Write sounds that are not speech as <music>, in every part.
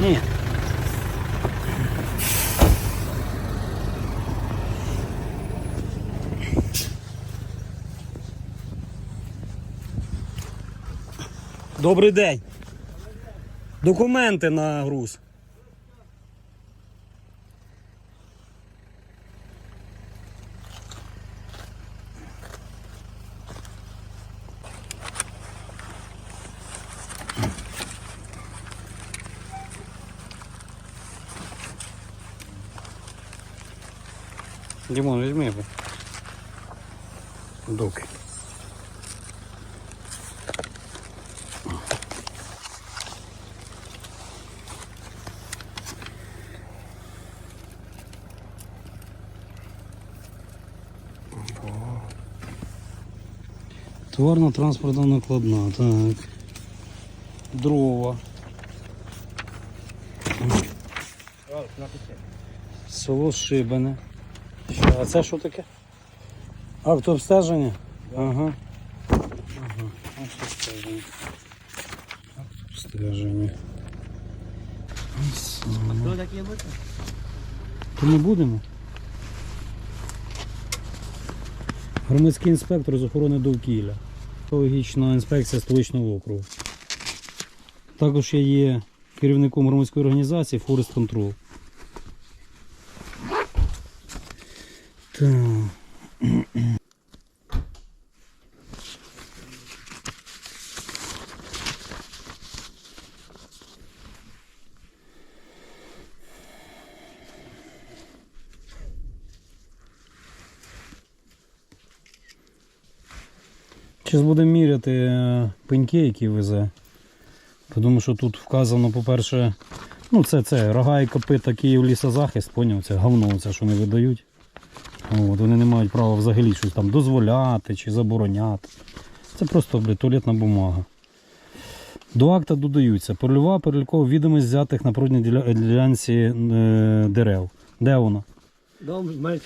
Ні. Добрий день. Документи на груз. Дімон, візьми. бо. Доки. Товарна транспортна накладна, так. Дрова. Село Шибане. А це що таке? Акт обстеження? Ага. Ага. Акт обстеження. Акт обстеження. Ось, ага. Хто такі будете? То ми будемо. Громадський інспектор з охорони довкілля. Екологічна інспекція столичного округу. Також я є керівником громадської організації Forest Control. Так. Зараз будемо міряти е, пеньки, які везе. Тому що тут вказано, по-перше, ну це це рога і копита Київ лісозахист, поняв, це говно, це що не видають. От, вони не мають права взагалі щось там дозволяти чи забороняти. Це просто блядь, туалетна бумага. До акта додаються польова перелікова відомість взятих на прудній ділянці е, дерев. Де вона?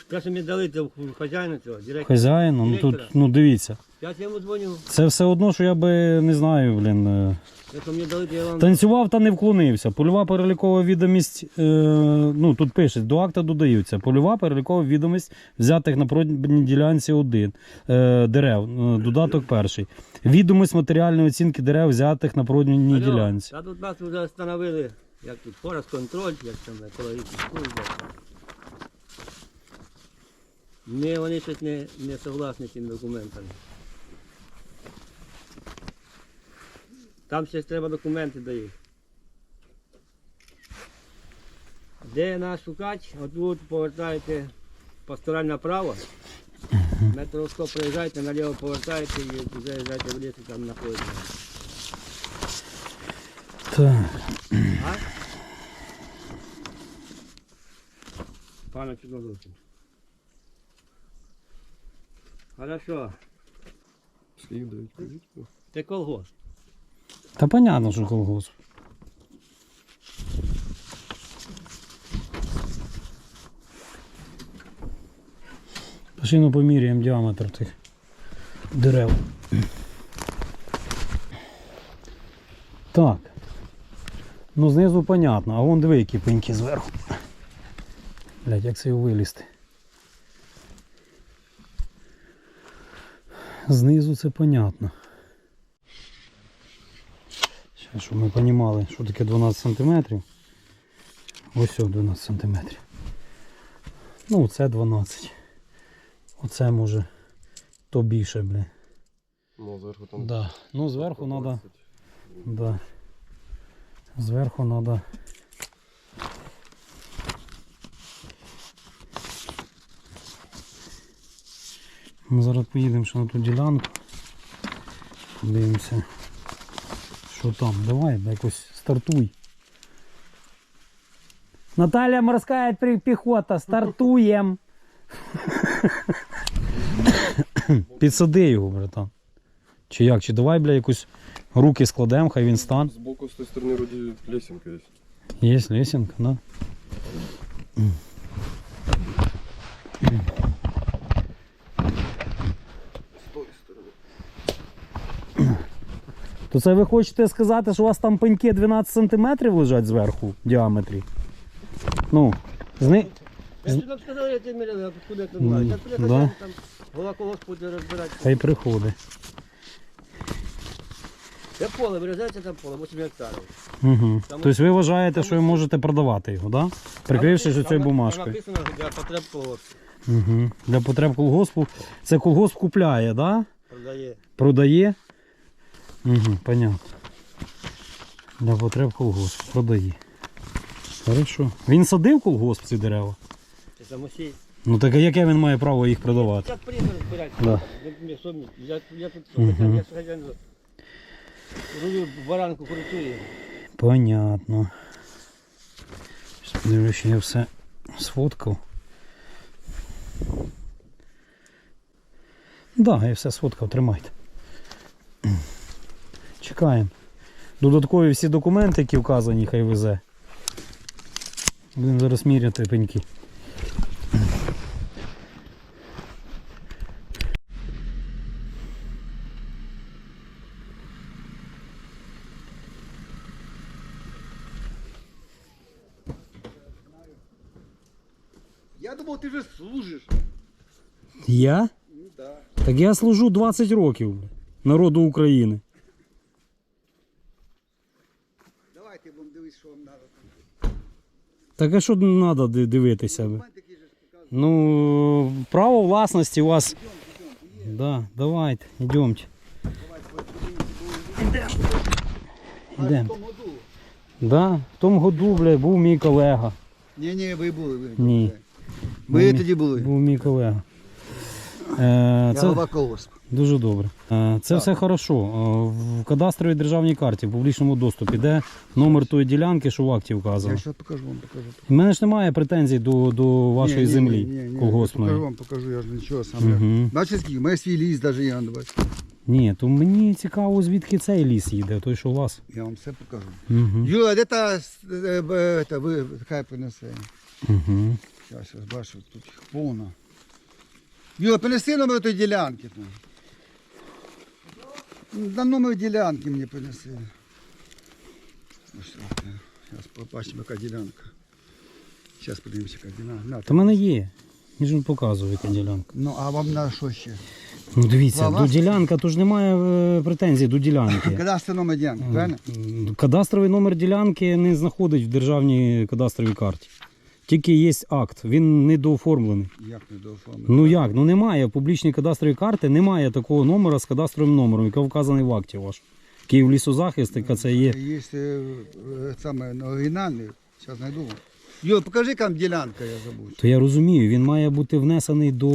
Те, що мені дали це хазяїна цього, директора. Хазяїну? Ну тут, ну дивіться. Я йому дзвоню, Це все одно, що я би не знаю, блін. е, якщо мені дали, я вам... Танцював та не вклонився. Польова перелікова відомість, е, ну тут пише, до акта додаються. Польова перелікова відомість взятих на природній ділянці один е, дерев. е, Додаток перший. Відомість матеріальної оцінки дерев взятих на природній Алло, ділянці. Та тут нас вже встановили, як тут, форест контроль, як там екологічний служба. Ні, вони щось не, не согласні з цими документами. Там ще треба документи дають. Де нас шукати? Отут повертаєте пастораль направо. Метро 100 проїжджаєте, наліво повертаєте і заїжджаєте в ліс і там знаходиться. Так. А? Пане Чудовицький. Хорошо. Скільки дають? Ти колгосп. Та понятно, що колгосп. Пошли ну поміряємо діаметр тих дерев. Так. Ну знизу понятно, а вон диви, які пеньки зверху. Блять, як це його вилізти? Знизу це понятно. Щоб ми розуміли, що таке 12 см. Ось о, 12 см. Ну, це 12. Оце може то більше, бля. Ну, зверху там. Да. Ну зверху треба. 20. Да. Зверху треба. Ми зараз поїдемо ще на ту ділянку. Подивимося. Що там? Давай, якось стартуй. Наталя морська пі- піхота, стартуєм. Підсади його, братан. Чи як? Чи давай, бля, якусь руки складемо, хай він стан. Збоку з тої сторони вроді лесенка є. Есть лесенка, да? З тої сторони. То це ви хочете сказати, що у вас там пеньки 12 см лежать зверху в діаметрі? Ну, зни... Я ж сказав, я ти міряв, откуда ти знаєш. М, Так, да. там голова колос буде розбирати. хай приходить. Де поле, вирізається там поле, 8 гектарів. Угу. Там- Тобто ви вважаєте, що ви можете продавати його, да? прикривши Там- цією там бумажкою. Написано для потреб колгоспу. Угу. Для потреб колгоспу. Це колгосп купляє, да? Продає. Продає. Угу, понятно. Для потреб колгосп. Продає. Хорошо. Він садив колгосп ці дерева? Це самосій. Ну так а яке він має право їх продавати? Да. Я, я тут Мгм. я хазяїн рулю баранку крутую. Понятно. Щас Подивлюсь, що я все сфоткав. Так, да, я все сфоткав, тримайте. Чекаємо. Додаткові всі документи, які вказані, хай везе. Будемо зараз міряти пеньки. Я думав, ти вже служиш. Я? Ну да. Так я служу 20 років народу України. Давайте будемо дивитися, що вам треба. Так а що треба дивитися? Ну, право власності у вас. Да, давайте, йдемте. Йдемо. Да, в тому году, бля, був мій колега. Ні, ні, ви були. Ви, Ні. ви тоді були. Був мій колега. Е, Я голова колгосп. Дуже добре. Е, це все хорошо. Е, в кадастровій державній карті, в публічному доступі, де номер тої ділянки, що в акті вказано. Я зараз покажу вам, покажу. У мене ж немає претензій до, до вашої Ні, ні, землі ні, ні, ні, Я покажу вам, покажу, я ж нічого сам. Мгм. Бачите, мене свій ліс навіть давай. Ні, то мені цікаво, звідки цей ліс їде, той, що у вас. Я вам все покажу. Угу. Юра, де та, е, та ви, хай принесе. Угу. Зараз я бачу, тут повно. Юра, принеси номер тої ділянки. там. На номер ділянки мені так. Зараз побачимо, яка ділянка. Зараз подивимося, яка ділянка. Та в мене є. Він ж не показує, яка ділянка. Ну, а вам на що ще? Ну дивіться, до ділянка, то ж немає е, претензій до ділянки. <coughs> Кадастр номер ділянки, правильно? Кадастровий номер ділянки не знаходить в державній кадастровій карті. Тільки є акт, він недооформлений. Як не дооформити? Ну як? Ну немає в публічній кадастровій карті, немає такого номера з кадастровим номером, який вказаний в акті ваш. Київ лісозахист, яка це є. Є е, саме оригінальний. Зараз знайду. Юр, покажи, там ділянка, я забув. То я розумію, він має бути внесений до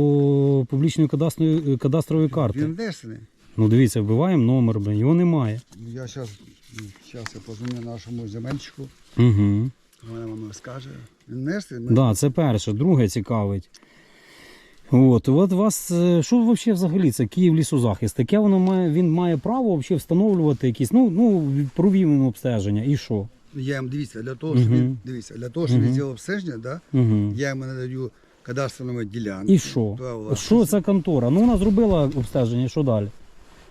публічної кадастрової, кадастрової карти. Він внесений. Ну дивіться, вбиваємо номер, блин, його немає. Я зараз, зараз я позвоню нашому земельчику. Угу. Вона вам розкаже. Він? Да, це перше. Друге цікавить. От, от вас, е, що взагалі взагалі це Київ лісозахист? Таке воно має, він має право взагалі встановлювати якісь, ну, ну, провів обстеження. І що? Я їм дивіться, для того, щоб він, дивіться, для того, щоб він зробив обстеження, да, Угу. я йому надаю кадастрову ділянку. І що? Що це контора? Ну вона зробила обстеження, що далі?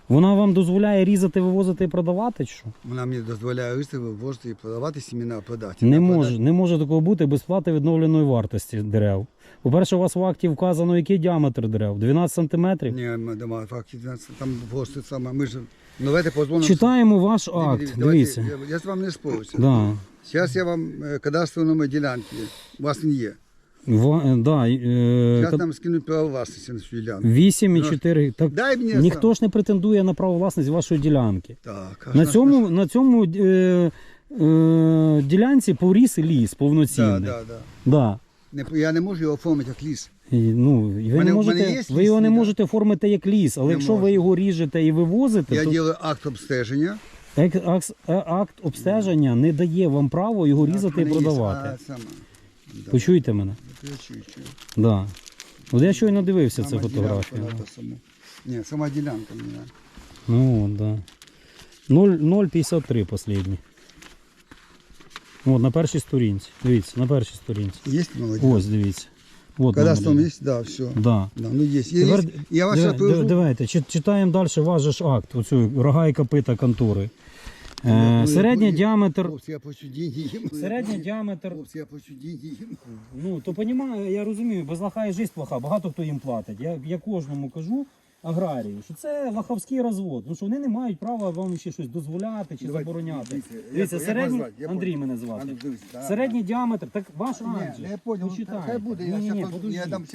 Вона вам дозволяє різати, вивозити і продавати? Чи що? Вона мені дозволяє виставити, ввозити і продавати сімена, продати. Не може, не може такого бути без плати відновленої вартості дерев. По-перше, у вас в акті вказано, який діаметр дерев? 12 сантиметрів? Ні, ми дома факті, там ввозити саме. Ми ж, давайте позвонимо. Читаємо ваш акт. Дивіться. Я, з вами не споруся. Да. Зараз я вам е, кадастровий номер ділянки. У вас він є. Ва- е, да, е, Зараз нам скинуть право власності на цю ділянку. 8,4. Так, Дай мені ніхто ж не претендує на право власності вашої ділянки. Так, На цьому, на цьому е, е, ділянці поріс ліс повноцінний. Да, да, да. Да. Не, я не можу його оформити як ліс. І, ну, і ви, Мене- не в можете, мене є ви його не ліс, да. можете оформити як ліс, але Не якщо ви його ріжете і вивозите, Я то ділю акт обстеження. ек- акс- е, акт обстеження не дає вам право його різати і продавати. а, саме. Да. Почуєте мене? Я чую, чую. Да. От я щойно дивився цю фотографію. саму. Ні, сама ділянка мені. Ну, от, да. 0,53 последній. От, на першій сторінці. Дивіться, на першій сторінці. Є молоді? Ось, дивіться. Кадастровом номер. есть? Да, все. Да. Да, ну есть. Я, Тепер, я вас привезу. Давайте, читаємо далі ваш же ж акт, оцю рога і копита контори. Ну, Е, середній діаметр. Хлопці, я їм. Середній діаметр. Хлопці, я їм. Ну, то понімаю, я розумію, без лоха і життя плоха, багато хто їм платить. Я, я кожному кажу аграрію, що це лоховський розвод, ну що вони не мають права вам ще щось дозволяти чи Давай, забороняти. дивіться, Дивіться, середній? Я Андрій понял. мене звати. Андрій, да, Середній діаметр, так ваш Ні, я понял, Почитайте. хай буде, я ні, ні, щас, подождіть. я дам.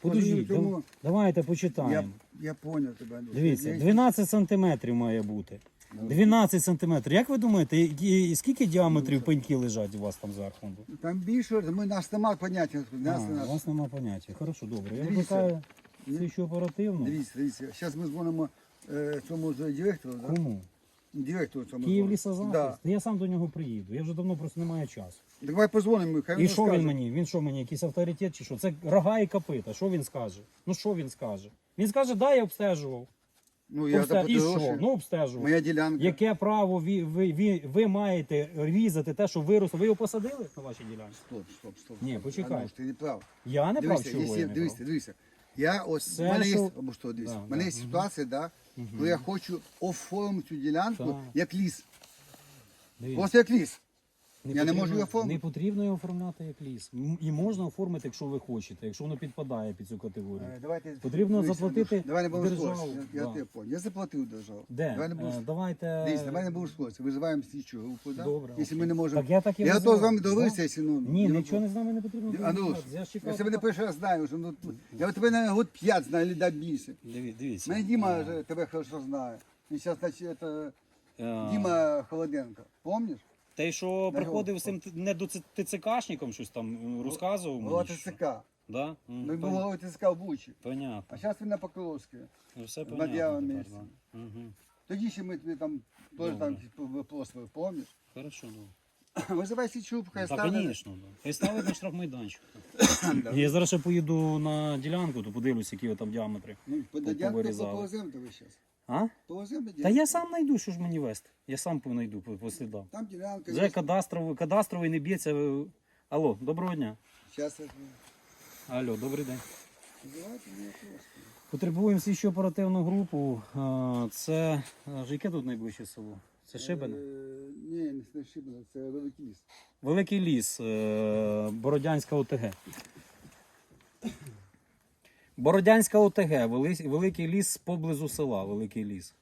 Подождіть, тому, дав- давайте почитаємо. я понял тебе. Дивіться, Я- 12 сантиметрів має бути. Ну, 12 сантиметрів. Як ви думаєте, і- і скільки діаметрів пеньки лежать у вас там зверху? Там більше, ми нас немає поняття. А, Нас, у нас. вас немає поняття. Хорошо, добре. Я Дивіться. викликаю Ні. слідчу оперативну. Дивіться, дивіться. Зараз ми дзвонимо е, цьому ж директору, да? Кому? Директору цьому. Київ дзвонимо. лісозахист. Да. Я сам до нього приїду. Я вже давно просто не маю часу. Давай позвонимо, хай І що розкаже. він мені? Він що мені, якийсь авторитет чи що? Це рога і копита. Що він скаже? Ну що він скаже? Він скаже, да, я обстежував. Ну, я Обстеж- І що? гроші. Ну обстежував. Моя ділянка. Яке право ви, ви, ви, ви маєте різати те, що виросло? Ви його посадили на вашій ділянці? Стоп, стоп, стоп. Ні, стоп. почекай. Ти не прав. Я не прав, Дивися, чого я якщо, не дивися, прав. дивися. Я ось, Це в мене є, що- або що, дивися, Да, в мене да, є ситуація, да, коли я хочу оформити цю ділянку Так. як ліс. Дивіться. Просто як ліс. Не Я не можу його оформити. Не потрібно його оформляти як ліс. М- І можна оформити, якщо ви хочете, якщо воно підпадає під цю категорію. Е, Давайте, Потрібно дивися, заплатити Давай не будемо державу. Я, я да. тебе понял. Я заплатив державу. Де? Давай не будемо Е, Давайте. Дивіться, давай не будемо спорити. Визиваємо слідчу групу, да? Добре, Якщо окей. ми не можемо. Так я так і я визиваю. готовий з вами договоритися, якщо ну. Ні, не нічого не з нами не потрібно. А ну. Я ж я чекав. тебе не перший раз знаю, що ну, я тебе на год п'ять знаю, або більше. Диві- Дивіться. Мене Діма же тебе хорошо знає. Він зараз, значить, це Е, Діма Холоденко. Помниш? Те, що приходив з цим не до ТЦКшником щось там розказував Голова мені. що- ТЦК. Да? М, Ну, пон- голова ТЦК в Бучі. Понятно. А зараз він на Покровській. Ну, Все понятно. Тепер, місці. да. Мгм. Тоді ще ми тобі там теж там виплосили, помниш? Хорошо, да. Визивай слідчу, хай ставить. звісно, да. Хай ставить на штрафмайданчик. <clears throat> Я зараз ще поїду на ділянку, то подивлюсь, які там діаметри. Ну, подадянку повирізали. повеземо тебе зараз. А? Та я сам знайду, що ж мені вести. Я сам знайду по, по слідам. Там ділянка. Вже кадастровий, кадастровий не б'ється. Алло, доброго дня. Зараз Алло, добрий день. Визивайте мене просто. Потребуємо слідчу оперативну групу. А, Це а, ж яке тут найближче село? Це Шибене? Е, Ні, не Шибене, це Великий ліс. Великий ліс, е, Бородянська ОТГ. Бородянська ОТГ, Вели- Великий ліс поблизу села, Великий ліс.